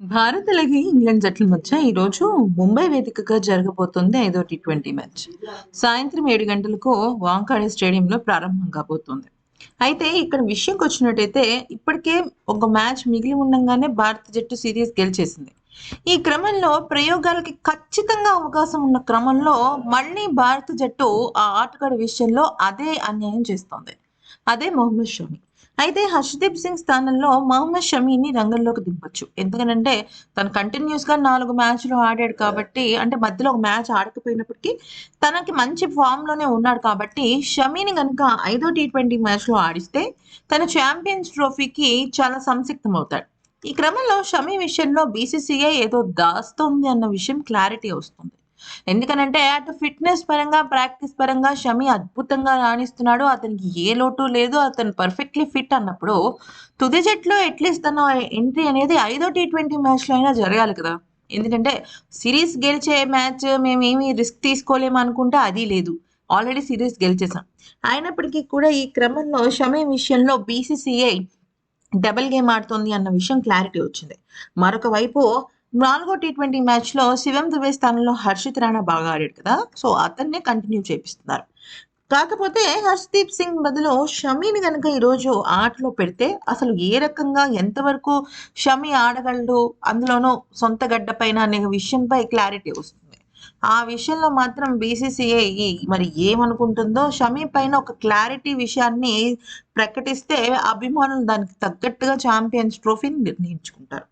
భారత్ అలాగే ఇంగ్లాండ్ జట్ల మధ్య ఈరోజు ముంబై వేదికగా జరగబోతుంది ఐదో టీ ట్వంటీ మ్యాచ్. సాయంత్రం ఏడు గంటలకు వాంకాడే స్టేడియంలో ప్రారంభం కాబోతుంది. అయితే ఇక్కడ విషయంకి వచ్చినట్టయితే ఇప్పటికే ఒక మ్యాచ్ మిగిలి ఉండగానే భారత జట్టు సిరీస్ గెలిచేసింది. ఈ క్రమంలో ప్రయోగాలకి ఖచ్చితంగా అవకాశం ఉన్న క్రమంలో మళ్ళీ భారత జట్టు ఆ ఆటగాడి విషయంలో అదే అన్యాయం చేస్తోంది. అదే మొహమ్మద్ షమి. అయితే హర్షదీప్ సింగ్ స్థానంలో మహమ్మద్ షమీని రంగంలోకి దింపొచ్చు. ఎందుకనంటే తను కంటిన్యూస్గా నాలుగు మ్యాచ్లు ఆడాడు కాబట్టి అంటే మధ్యలో ఒక మ్యాచ్ ఆడకపోయినప్పటికీ తనకి మంచి ఫామ్లోనే ఉన్నాడు కాబట్టి షమీని కనుక ఐదో టీ ట్వంటీ మ్యాచ్లో ఆడిస్తే తన ఛాంపియన్స్ ట్రోఫీకి చాలా సంసిక్తం అవుతాడు ఈ క్రమంలో షమీ విషయంలో బీసీసీఐ ఏదో దాస్తోంది అన్న విషయం క్లారిటీ వస్తుంది. ఎందుకనంటే అటు ఫిట్నెస్ పరంగా ప్రాక్టీస్ పరంగా షమి అద్భుతంగా రాణిస్తున్నాడు. అతనికి ఏ లోటు లేదు. అతను పర్ఫెక్ట్లీ ఫిట్ అన్నప్పుడు తుది జట్లో అట్లీస్ట్ తన ఎంట్రీ అనేది ఐదో టీ ట్వంటీ మ్యాచ్లో అయినా జరగాలి కదా. ఎందుకంటే సిరీస్ గెలిచే మ్యాచ్ మేమేమి రిస్క్ తీసుకోలేము అనుకుంటే అది లేదు. ఆల్రెడీ సిరీస్ గెలిచేసాం. అయినప్పటికీ కూడా ఈ క్రమంలో షమీ విషయంలో బీసీసీఐ డబుల్ గేమ్ ఆడుతోంది అన్న విషయం క్లారిటీ వచ్చింది. మరొక వైపు నాలుగో టీ ట్వంటీ మ్యాచ్లో శివం దుబే స్థానంలో హర్షిత్ రాణా బాగా ఆడాడు కదా. సో అతన్నే కంటిన్యూ చేపిస్తున్నారు. కాకపోతే హర్షదీప్ సింగ్ బదులు షమీని కనుక ఈరోజు ఆటలో పెడితే అసలు ఏ రకంగా ఎంతవరకు షమి ఆడగలడు? అందులోనూ సొంత గడ్డ పైన అనే విషయంపై క్లారిటీ వస్తుంది. ఆ విషయంలో మాత్రం బీసీసీఐ మరి ఏమనుకుంటుందో షమీ పైన ఒక క్లారిటీ విషయాన్ని ప్రకటిస్తే అభిమానులు దానికి తగ్గట్టుగా ఛాంపియన్స్ ట్రోఫీని నిర్ణయించుకుంటారు.